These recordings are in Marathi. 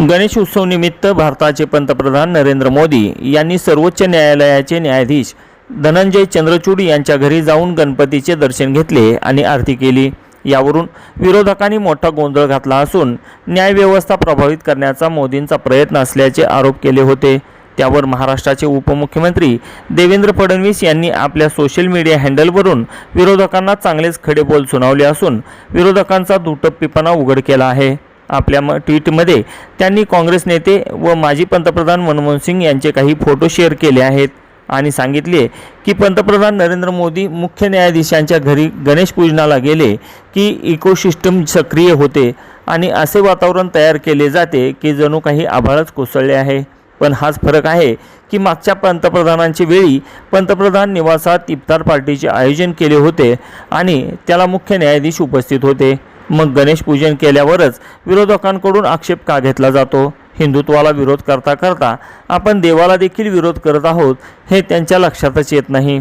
गणेश उत्सवनिमित्त भारताचे पंतप्रधान नरेंद्र मोदी यांनी सर्वोच्च न्यायालयाचे न्यायाधीश धनंजय चंद्रचूड यांच्या घरी जाऊन गणपतीचे दर्शन घेतले आणि आरती केली. यावरून विरोधकांनी मोठा गोंधळ घातला असून न्यायव्यवस्था प्रभावित करण्याचा मोदींचा प्रयत्न असल्याचे आरोप केले होते. त्यावर महाराष्ट्राचे उपमुख्यमंत्री देवेंद्र फडणवीस यांनी आपल्या सोशल मीडिया हँडलवरून विरोधकांना चांगलेच खडे बोल सुनावले असून विरोधकांचा दुटप्पीपणा उघड केला आहे. आपल्या म ट्विटमध्ये त्यांनी काँग्रेस नेते व माजी पंतप्रधान मनमोहन सिंग यांचे काही फोटो शेअर केले आहेत. आणि सांगितले की पंतप्रधान नरेंद्र मोदी मुख्य न्यायाधीशांच्या घरी गणेश पूजनाला गेले की इकोसिस्टम सक्रिय होते आणि असे वातावरण तयार केले जाते की जणू काही आभाळच कोसळले आहे. पण हाच फरक आहे की मागच्या पंतप्रधानांच्या वेळी पंतप्रधान निवासात इफ्तार पार्टीचे आयोजन केले होते आणि त्याला मुख्य न्यायाधीश उपस्थित होते. मग गणेश पूजन केल्यावरच विरोधकांकडून आक्षेप का घेतला जातो? हिंदुत्वाला विरोध करता करता आपण देवाला देखील विरोध करत आहोत हे त्यांच्या लक्षातच येत नाही.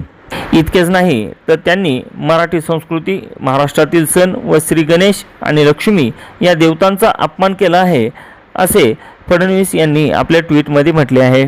इतकेच नाही तर त्यांनी मराठी संस्कृती महाराष्ट्रातील सण व श्री गणेश आणि लक्ष्मी या देवतांचा अपमान केला आहे असे फडणवीस यांनी आपल्या ट्विटमध्ये म्हटले आहे.